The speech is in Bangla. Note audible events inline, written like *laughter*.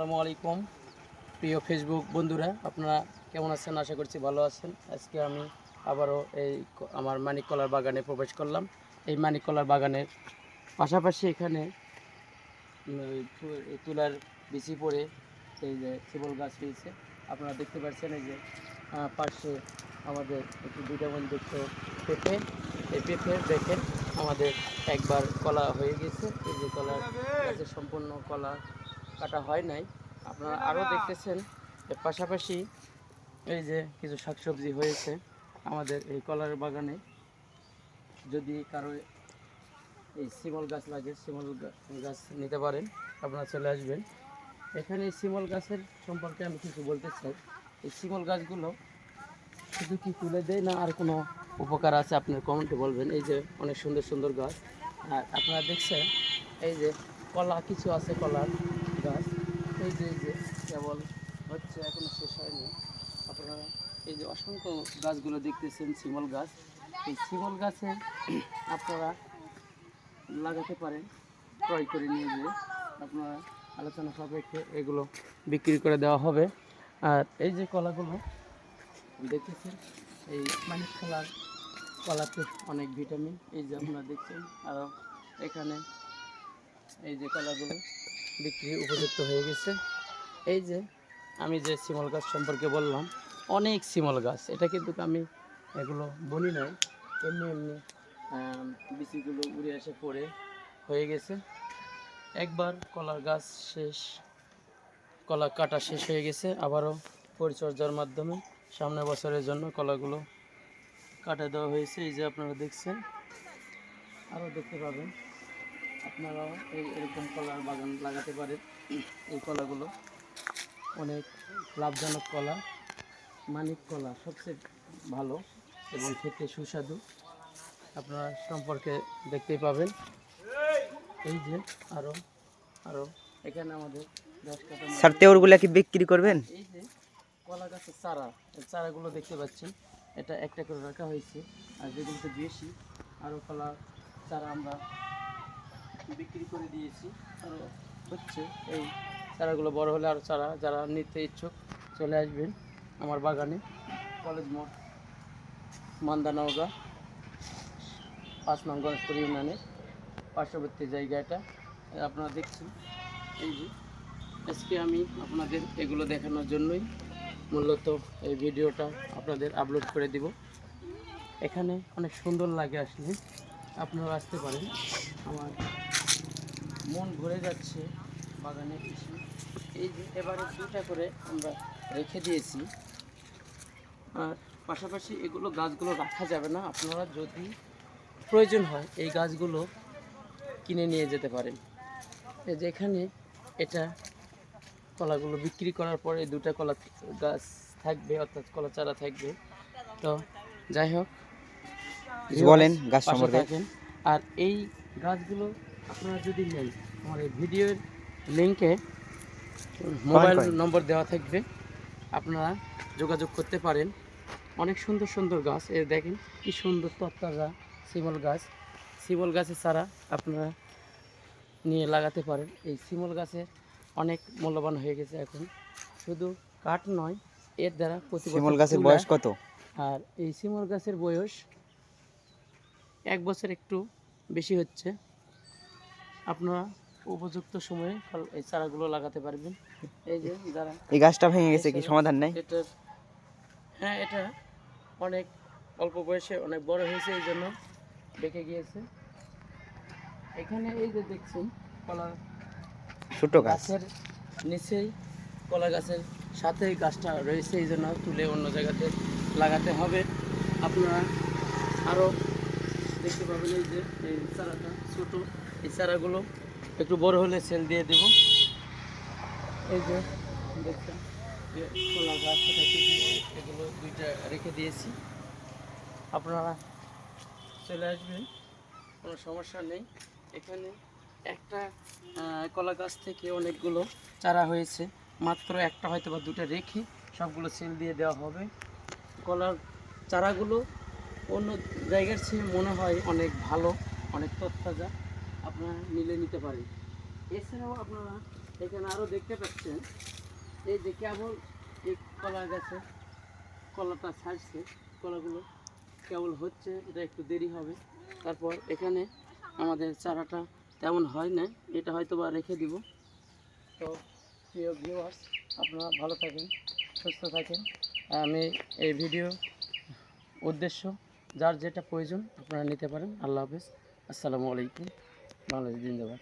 আসসালামু আলাইকুম। প্রিয় ফেসবুক বন্ধুরা, আপনারা কেমন আছেন? আশা করছি ভালো আছেন। আজকে আমি আবারও এই আমার মানিক কলার বাগানে প্রবেশ করলাম। এই মানিক কলার বাগানের পাশাপাশি এখানে তুলার বিচি পড়ে এই যে শিবল গাছ রয়েছে। আপনারা দেখতে পাচ্ছেন এই যে পাশে আমাদের একটি দুইটা বন্ধুত্ব পেঁপে। এই পেঁপে দেখেন, আমাদের একবার কলা হয়ে গেছে। এই যে কলার গাছের সম্পূর্ণ কলা কাটা হয় নাই। আপনারা আরও দেখতেছেন এর পাশাপাশি এই যে কিছু শাকসবজি হয়েছে আমাদের এই কলার বাগানে। যদি কারও এই শিমল গাছ লাগে শিমল গাছ নিতে পারেন আপনারা চলে আসবেন। এখানে এই শিমল গাছের সম্পর্কে আমি কিছু বলতে চাই। এই শিমল গাছগুলো শুধু কি তুলে দেয় না আর কোনো উপকার আছে আপনার কমেন্টে বলবেন? এই যে অনেক সুন্দর সুন্দর গাছ। আর আপনারা দেখছেন এই যে কলা কিছু আছে কলার। এই যে কেবল হচ্ছে এখনও শেষ হয়নি। আপনারা এই যে অসংখ্য গাছগুলো দেখতেছেন, শিমল গাছ। এই শিমল গাছে *clears throat* আপনারা লাগাতে পারেন, ক্রয় করে নিয়ে গিয়ে আপনারা আলোচনা সাপেক্ষে এগুলো বিক্রি করে দেওয়া হবে। আর এই যে কলাগুলো দেখতেছেন, এই মানিক কলার কলাতে অনেক ভিটামিন, এই যে আপনারা দেখছেন। আরও এখানে এই যে কলাগুলো বিক্রি উপযুক্ত হয়ে গেছে। এই যে আমি যে শিমল গাছ সম্পর্কে বললাম, অনেক শিমল গাছ। এটা কিন্তু আমি এগুলো বলি নাই। এমনি এমনি বিচিগুলো উড়ে এসে পড়ে হয়ে গেছে। একবার কলার গাছ শেষ, কলা কাটা শেষ হয়ে গেছে। আবারও পরিচর্যার মাধ্যমে সামনের বছরের জন্য কলাগুলো কাটা দেওয়া হয়েছে। এই যে আপনারা দেখছেন, আরও দেখতে পাবেন। আপনারাও এই এরকম কলার বাগান লাগাতে পারেন। এই কলাগুলো অনেক লাভজনক কলা মানিক কলা সবচেয়ে ভালো এবং খেতে সুস্বাদু। আপনারা সম্পর্কে দেখতেই পাবেন। এই যে আরও আরও এখানে আমাদের দশ কাটা স্যার তেওরগুলা কি বিক্রি করবেন? এই যে কলা গাছের চারা এই চারাগুলো দেখতে পাচ্ছেন। এটা একটা করে রাখা হয়েছে। আর যেগুলোতে বেশি আরও কলা চারা আমরা বিক্রি করে দিয়েছি। আরও হচ্ছে এই চারাগুলো বড় হলে আরও চারা যারা নিতে ইচ্ছুক চলে আসবেন আমার বাগানে। কলেজ মোড় মান্দানওগা পাঁচ নং গণেশপুর ইউনিয়নের পার্শ্ববর্তী জায়গাটা আপনারা দেখছেন, এই যে আজকে আমি আপনাদের এগুলো দেখানোর জন্যই মূলত এই ভিডিওটা আপনাদের আপলোড করে দিব। এখানে অনেক সুন্দর লাগে আসলে, আপনারা আসতে পারেন। আমার মন ভরে যাচ্ছে বাগানে এসে এই যে এবারে দুটা করে আমরা রেখে দিয়েছি। আর পাশাপাশি এগুলো গাছগুলো রাখা যাবে না। আপনারা যদি প্রয়োজন হয় এই গাছগুলো কিনে নিয়ে যেতে পারেন। যেখানে এটা কলাগুলো বিক্রি করার পরে দুটা কলা গাছ থাকবে অর্থাৎ কলা চারা থাকবে। তো যাই হোক বলেন গাছ সম্পর্কে। আর এই গাছগুলো আপনারা যদি নেন আমার এই ভিডিওর লিঙ্কে মোবাইল নম্বর দেওয়া থাকবে। আপনারা যোগাযোগ করতে পারেন। অনেক সুন্দর সুন্দর গাছ। এর দেখেন কি সুন্দর তত্তাজা শিমল গাছ। শিমল গাছের চারা আপনারা নিয়ে লাগাতে পারেন। এই শিমল গাছের অনেক মূল্যবান হয়ে গেছে এখন। শুধু কাঠ নয় এর দ্বারা প্রতি শিমল গাছের বয়স কত? আর এই শিমল গাছের বয়স এক বছর একটু বেশি হচ্ছে। আপনারা উপযুক্ত সময়ে ফল- এই চারাগুলো লাগাতে পারবেন। এই যে যারা এই গাছটা ভেঙে গেছে কি? সমাধান নাই? এটার হ্যাঁ এটা অনেক অল্প বয়সে অনেক বড় হয়েছে এই জন্য বেঁকে গিয়েছে। এখানে এই যে দেখছেন কলা ছোট গাছ। গাছের নিচেই কলা গাছের সাথে গাছটা রয়েছে এই জন্য তুলে অন্য জায়গাতে লাগাতে হবে। আপনারা আরও দেখতে পাবেন এই যে এই চারাটা ছোট। এই চারাগুলো একটু বড় হলে সেল দিয়ে দেব। এই যে দেখছেন কলা গাছ এগুলো দুইটা রেখে দিয়েছি। আপনারা চলে আসবেন, কোনো সমস্যা নেই। এখানে একটা কলা গাছ থেকে অনেকগুলো চারা হয়েছে। মাত্র একটা হয়তো বা দুটো রেখে সবগুলো সেল দিয়ে দেওয়া হবে। কলার চারাগুলো অন্য জায়গার চেয়ে মনে হয় অনেক ভালো, অনেক তত্তাজা আপনারা নিলে নিতে পারেন। এছাড়াও আপনারা এখানে আরও দেখতে পাচ্ছেন, এই যে কেবল এই কলা গাছে, কলাটা ছাড়ছে, কলাগুলো কেবল হচ্ছে, এটা একটু দেরি হবে। তারপর এখানে আমাদের চারাটা তেমন হয় না এটা হয়তো বা রেখে দিব। তো প্রিয় ভিউয়ার্স আপনারা ভালো থাকেন, সুস্থ থাকেন। আমি এই ভিডিও উদ্দেশ্য, যার যেটা প্রয়োজন, আপনারা নিতে পারেন। আল্লাহ হাফেজ। আসসালামু আলাইকুম। বাংলাদেশ জিন্দাবাদ।